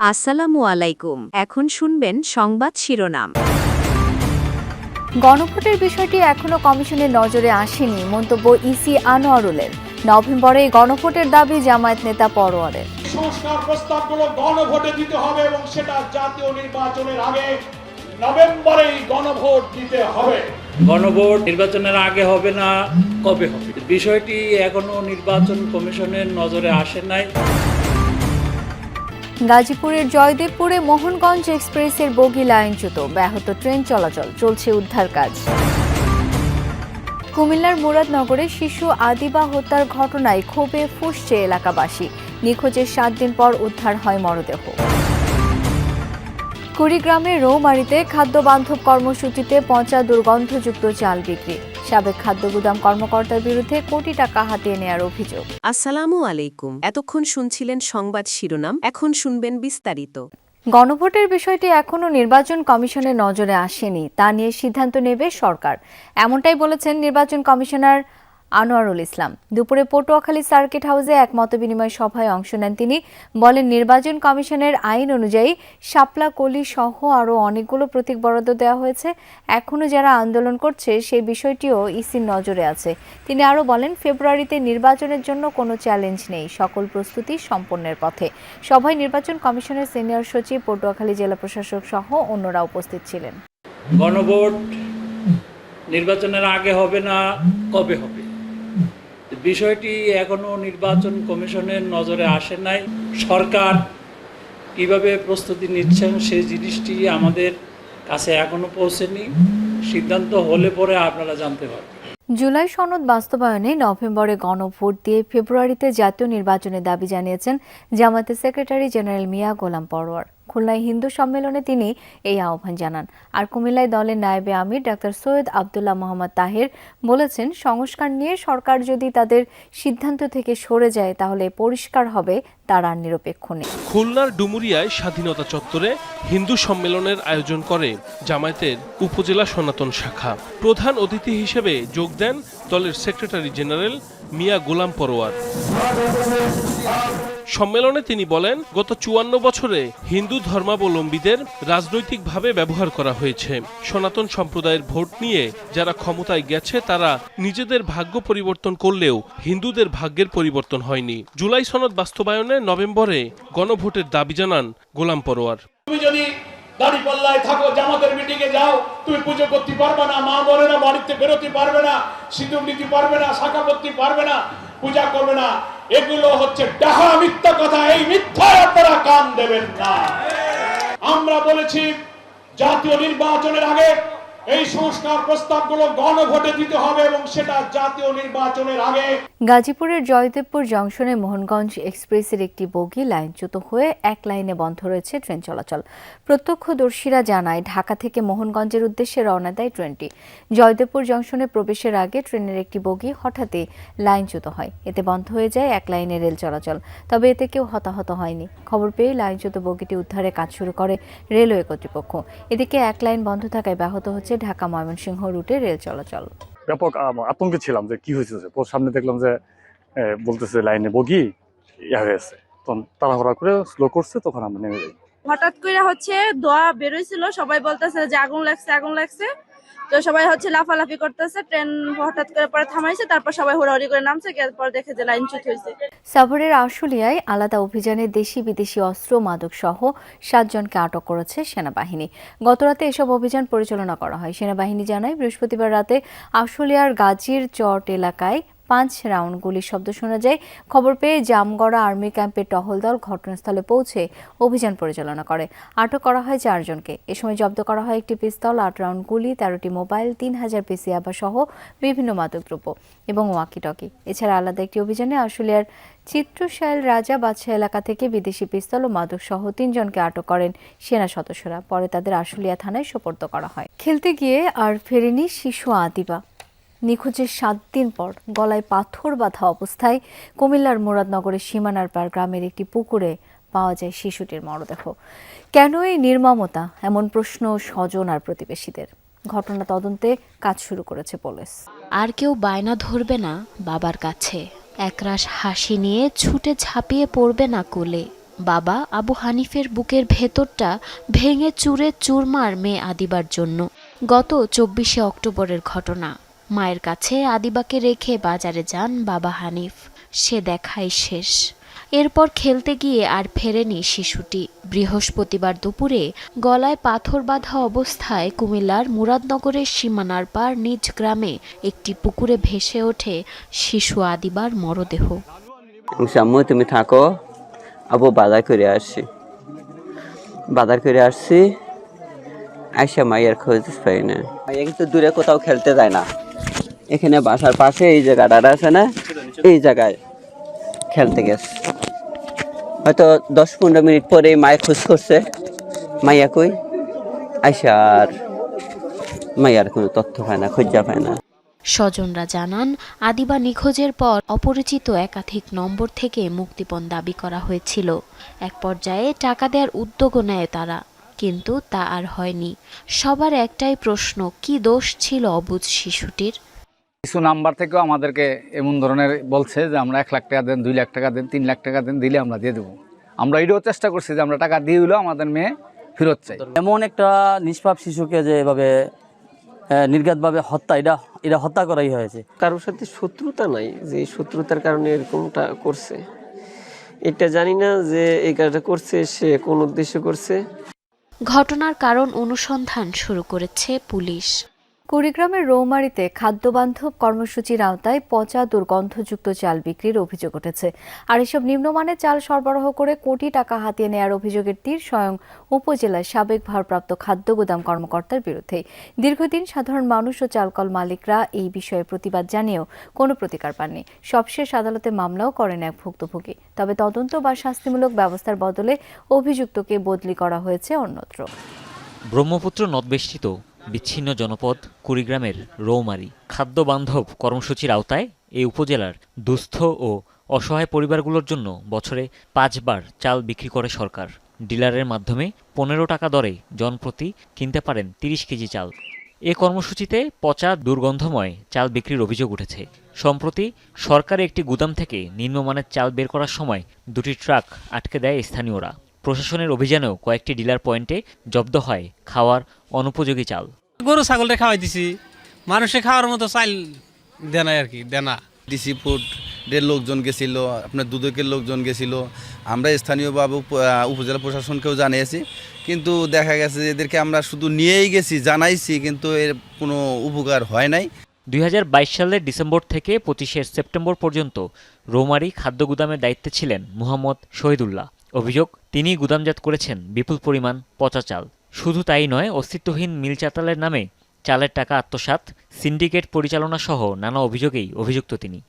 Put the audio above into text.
আসসালামু আলাইকুম। এখন শুনবেন সংবাদ শিরোনাম। গণভোটের বিষয়টি এখনও কমিশনের নজরে আসেনি মন্তব্য ইসি আনোয়ারুলের। নভেম্বরে গণভোটের দাবি জামায়াত নেতা পরোয়ারের। সংস্কার প্রস্তাবগুলো গণভোটে দিতে হবে এবং সেটা জাতীয় নির্বাচনের আগে নভেম্বরেই গণভোট দিতে হবে। গণভোট নির্বাচনের আগে হবে না কবে হবে? বিষয়টি এখনও নির্বাচন কমিশনের নজরে আসে নাই। গাজীপুরের জয়দেবপুরে মোহনগঞ্জ এক্সপ্রেসের বগি লাইনচ্যুত। ব্যাহত ট্রেন চলাচল, চলছে উদ্ধার কাজ। কুমিল্লার মুরাদনগরে শিশু আদিবা হত্যার ঘটনায় ক্ষোভে ফুসছে এলাকাবাসী। নিখোঁজের সাত দিন পর উদ্ধার হয় মরদেহ। কুড়িগ্রামের রৌমারিতে খাদ্য বান্ধব কর্মসূচিতে পচা দুর্গন্ধযুক্ত চাল বিক্রি। সাবেক খাদ্য গুদাম কর্মকর্তার বিরুদ্ধে কোটি টাকা হাতিয়ে নেয়ার অভিযোগ। আসসালামু আলাইকুম। এতক্ষণ শুনছিলেন সংবাদ শিরোনাম এখন শুনবেন বিস্তারিত। গণভোটের বিষয়টি এখনও নির্বাচন কমিশনের নজরে আসেনি তা নিয়ে সিদ্ধান্ত নেবে সরকার। এমনটাই বলেছেন নির্বাচন কমিশনার আনোয়ারুল ইসলাম। দুপুরে পটুয়াখালী সার্কিট হাউসে এক মতবিনিময় সভায় অংশ নেন তিনি। বলেন, নির্বাচন কমিশনের আইন অনুযায়ী শাপলা কলি সহ আরও অনেকগুলো প্রতীক বরাদ্দ দেওয়া হয়েছে। এখনও যারা আন্দোলন করছে, সেই বিষয়টিও ইসির নজরে আছে। তিনি আরও বলেন, ফেব্রুয়ারিতে নির্বাচনের জন্য কোনো চ্যালেঞ্জ নেই, সকল প্রস্তুতি সম্পন্নের পথে। সভায় নির্বাচন কমিশনের সিনিয়র সচিব, পটুয়াখালী জেলা প্রশাসক সহ অন্যরা উপস্থিত ছিলেন। গণভোট নির্বাচনের আগে হবে না, কবে হবে? বিষয়টি এখনও নির্বাচন কমিশনের নজরে আসে নাই। সরকার কীভাবে প্রস্তুতি নিচ্ছেন সেই জিনিসটি আমাদের কাছে এখনও পৌঁছেনি। সিদ্ধান্ত হলে পরে আপনারা জানতে পারবেন। জুলাই সনদ বাস্তবায়নে নভেম্বরে গণভোট দিয়ে ফেব্রুয়ারিতে জাতীয় নির্বাচনের দাবি জানিয়েছেন জামায়াতের সেক্রেটারি জেনারেল মিয়া গোলাম পরোয়ার। খুলনায় হিন্দু সম্মেলনে তিনি এই আহ্বান জানান। আর কুমিল্লায় দলের নায়েবে আমির ডাক্তার সৈয়দ আবদুল্লাহ মোহাম্মদ তাহের বলেছেন, সংস্কার নিয়ে সরকার যদি তাদের সিদ্ধান্ত থেকে সরে যায়, তাহলে পরিষ্কার হবে, তারা নিরপেক্ষ নেই। খুলনার ডুমুরিয়ায় স্বাধীনতা চত্বরে হিন্দু সম্মেলনের আয়োজন করে জামায়াতের উপজেলা সনাতন শাখা। প্রধান অতিথি হিসেবে যোগ দেন দলের সেক্রেটারি জেনারেল মিয়া গোলাম পরোয়ার। সম্মেলনে তিনি বলেন, গত চুয়ান্ন বছরে হিন্দু ধর্মাবলম্বীদের রাজনৈতিকভাবে ব্যবহার করা হয়েছে। সনাতন সম্প্রদায়ের ভোট নিয়ে যারা ক্ষমতায় গেছে, তারা নিজেদের ভাগ্য পরিবর্তন করলেও হিন্দুদের ভাগ্যের পরিবর্তন হয়নি। জুলাই সনদ বাস্তবায়নে নভেম্বরে গণভোটের দাবি জানান গোলাম পরোয়ার। দাড়ি পাল্লায় থাকো, জামাতের মিটিং এ যাও। তুমি পুজো করতে পারবে না, মা বলে না, বাড়িতে বেরোতে পারবে না, সিঁদুর নিতে পারবে না, শাখা করতে পারবে না, পূজা করবে না। এগুলো হচ্ছে ডাহা মিথ্যা কথা, এই মিথ্যায় আপনারা কান দেবেন না। আমরা বলেছি, জাতীয় নির্বাচনের আগে গাজীপুরের জয়দেবপুর জংশনে মোহনগঞ্জ এক্সপ্রেসের একটি বগি লাইনচ্যুত হয়ে এক লাইনে বন্ধ রয়েছে ট্রেন চলাচল। প্রত্যক্ষদর্শীরা জানায়, ঢাকা থেকে মোহনগঞ্জের উদ্দেশ্যে রওনা দেয় ট্রেনটি। জয়দেবপুর জংশনে প্রবেশের আগে ট্রেনের একটি বগি হঠাৎই লাইনচ্যুত হয়। এতে বন্ধ হয়ে যায় এক লাইনে রেল চলাচল। তবে এতে কেউ হতাহত হয়নি। খবর পেয়ে লাইনচ্যুত বগিটি উদ্ধারে কাজ শুরু করে রেলওয়ে কর্তৃপক্ষ। এদিকে এক লাইন বন্ধ থাকায় ব্যাহত হচ্ছে ঢাকা ময়মনসিংহ রুটে রেল চলাচল। ব্যাপক আতঙ্কে ছিলাম যে কি হয়েছে সামনে দেখলাম যে বলতেছে লাইনে বগি, ইয়া হয়েছে তখন তাড়াহুড়া করে স্লো করছে, তখন আমরা নেমে যাই। হঠাৎ করে হচ্ছে দোয়া বেরোইছিল, সবাই বলতেছে যে আগুন লাগছে আগুন লাগছে। তো সবাই হচ্ছে লাফালাফি করতেছে, ট্রেন হঠাৎ করে পরে থামাইছে, তারপর সবাই হুড়াহুড়ি করে নামছে এরপর দেখে যে লাইন চুত হয়েছে সাভারের আশুলিয়ায় আলাদা অভিযানে দেশি বিদেশি অস্ত্র, মাদক সহ সাতজনকে আটক করেছে সেনাবাহিনী। গতরাতে এসব অভিযান পরিচালনা করা হয়। সেনাবাহিনী জানায়, বৃহস্পতিবার রাতে আশুলিয়ার গাজীর চট এলাকায় পাঁচ রাউন্ড গুলির শব্দ শোনা যায়। খবর পেয়ে জামগড়া আর্মি ক্যাম্পের টহল দল ঘটনাস্থলে পৌঁছে অভিযান পরিচালনা করে। আটক করা হয় চারজনকে এ সময় জব্দ করা হয় একটি পিস্তল, আট রাউন্ড গুলি, তেরোটি মোবাইল, তিন হাজার পিসি আবা সহ বিভিন্ন মাদকদ্রব্য এবং ওয়াকিটকি। এছাড়া আলাদা একটি অভিযানে আশুলিয়ার চিত্রশাল রাজা বাদশাহ এলাকা থেকে বিদেশি পিস্তল ও মাদক সহ তিনজনকে আটক করেন সেনা সদস্যরা। পরে তাদের আশুলিয়া থানায় সোপর্দ করা হয়। খেলতে গিয়ে আর ফেরেনি শিশু আদিবা নিখোঁজের সাত দিন পর গলায় পাথর বাঁধা অবস্থায় কুমিল্লার মুরাদনগরের সীমানার পার গ্রামের একটি পুকুরে পাওয়া যায় শিশুটির মরদেহ। কেন এই নির্মমতা? এমন প্রশ্ন স্বজন আর প্রতিবেশীদের। ঘটনা তদন্তে কাজ শুরু করেছে পুলিশ। আর কেউ বায়না ধরবে না বাবার কাছে। একরাশ হাসি নিয়ে ছুটে ঝাঁপিয়ে পড়বে না কোলে। বাবা আবু হানিফের বুকের ভেতরটা ভেঙে চুরে চুরমার মেয়ে আদিবার জন্য। গত চব্বিশে অক্টোবরের ঘটনা। মায়ের কাছে আদিবাকে রেখে বাজারে যান বাবা হানিফ। সে দেখাই শেষ। এরপর খেলতে গিয়ে আর ফেরেনি শিশুটি। বৃহস্পতিবার দুপুরে গলায় পাথর বাঁধা অবস্থায় কুমিল্লার মুরাদনগরের সীমানার পার নিজ গ্রামে একটি পুকুরে ভেসে ওঠে শিশু আদিবার মরদেহ। তুমি থাকো। আবু বাজার করে আসছি। বাজার করে আসছি। আইসা মাইয়ার খোঁজ পাই না। মাইয়া কিন্তু দূরে কোথাও খেলতে যায় না। এখানে বাসার পাশে এই জায়গাটা আছে না? এই জায়গায় খেলতে গেছে। হয়তো দশ পনেরো মিনিট পরে মায়ের খোঁজ করছে। মাইয়া কই? আইসা আর মাইয়ার কোনো তথ্য পায় না, খোঁজা পায় না। স্বজনরা জানান, আদিবা নিখোঁজের পর অপরিচিত একাধিক নম্বর থেকে মুক্তিপণ দাবি করা হয়েছিল। এক পর্যায়ে টাকা দেওয়ার উদ্যোগও নেয় তারা, কিন্তু তা আর হয়নি। সবার একটাই প্রশ্ন, কি দোষ ছিল অবুজ শিশুটির? কিছু নাম্বার থেকেও আমাদেরকে এমন ধরনের বলছে যে আমরা এক লাখ টাকা দেন দুই লাখ টাকা দেন তিন লাখ টাকা দেন দিলে আমরা দিয়ে দেবো। আমরা এটাও চেষ্টা করছি যে আমরা টাকা দিয়ে দিলেও আমাদের মেয়ে ফেরত চাই। এমন একটা নিষ্পাপ শিশুকে যে এভাবে নির্ঘাতভাবে হত্যা এটা এটা হত্যা করাই হয়েছে। কারোর সাথে শত্রুতা নাই যে শত্রুতার কারণে এরকমটা করছে। এটা জানি না যে এই কাজটা করছে সে কোন উদ্দেশ্য করছে। ঘটনার কারণ অনুসন্ধান শুরু করেছে পুলিশ। কুড়িগ্রামের রৌমারিতে খাদ্যবান্ধব কর্মসূচির আওতায় পচা দুর্গন্ধযুক্ত চাল বিক্রির অভিযোগ উঠেছে। আর এসব নিম্নমানের চাল সরবরাহ করে কোটি টাকা হাতিয়ে নেয়ার অভিযোগের তীর স্বয়ং উপজেলার সাবেক ভারপ্রাপ্ত খাদ্য গুদাম কর্মকর্তার বিরুদ্ধে। দীর্ঘদিন সাধারণ মানুষ ও চালকল মালিকরা এই বিষয়ে প্রতিবাদ জানিয়েও কোনো প্রতিকার পাননি। সবশেষ আদালতে মামলাও করেন এক ভুক্তভোগী। তবে তদন্ত বা শাস্তিমূলক ব্যবস্থার বদলে অভিযুক্তকে বদলি করা হয়েছে অন্যত্র। ব্রহ্মপুত্র নদবেষ্টিত বিচ্ছিন্ন জনপদ কুড়িগ্রামের রৌমারি। খাদ্য বান্ধব কর্মসূচির আওতায় এই উপজেলার দুস্থ ও অসহায় পরিবারগুলোর জন্য বছরে পাঁচবার চাল বিক্রি করে সরকার। ডিলারের মাধ্যমে পনেরো টাকা দরে জনপ্রতি কিনতে পারেন তিরিশ কেজি চাল। এ কর্মসূচিতে পচা দুর্গন্ধময় চাল বিক্রির অভিযোগ উঠেছে। সম্প্রতি সরকারি একটি গুদাম থেকে নিম্নমানের চাল বের করার সময় দুটি ট্রাক আটকে দেয় স্থানীয়রা। প্রশাসনের অভিযানেও কয়েকটি ডিলার পয়েন্টে জব্দ হয় খাওয়ার অনুপযোগী চাল। গরু ছাগলটা খাওয়াই দিছি। মানুষে খাওয়ার মতো চাল দেনাই আর কি দেনা ডিসি ফুডের লোকজন গেছিল আপনার দুদকের লোকজন গেছিল। আমরা স্থানীয়ভাবে উপ- উপজেলা প্রশাসনকেও জানিয়েছি। কিন্তু দেখা গেছে যে এদেরকে আমরা শুধু নিয়েই গেছি জানাইছি কিন্তু এর কোনো উপকার হয় নাই। দুই হাজার বাইশ সালের ডিসেম্বর থেকে পঁচিশে সেপ্টেম্বর পর্যন্ত রৌমারি খাদ্য গুদামের দায়িত্বে ছিলেন মুহাম্মদ শহীদুল্লাহ। অভিযোগ তিনি গুদামজাত করেছেন, বিপুল পরিমাণ পচা চাল। শুধু তাই নয়, অস্তিত্বহীন মিল চাতালের নামে চালের টাকা আত্মসাত সিন্ডিকেট পরিচালনা সহ নানা অভিযোগেই অভিযুক্ত তিনি।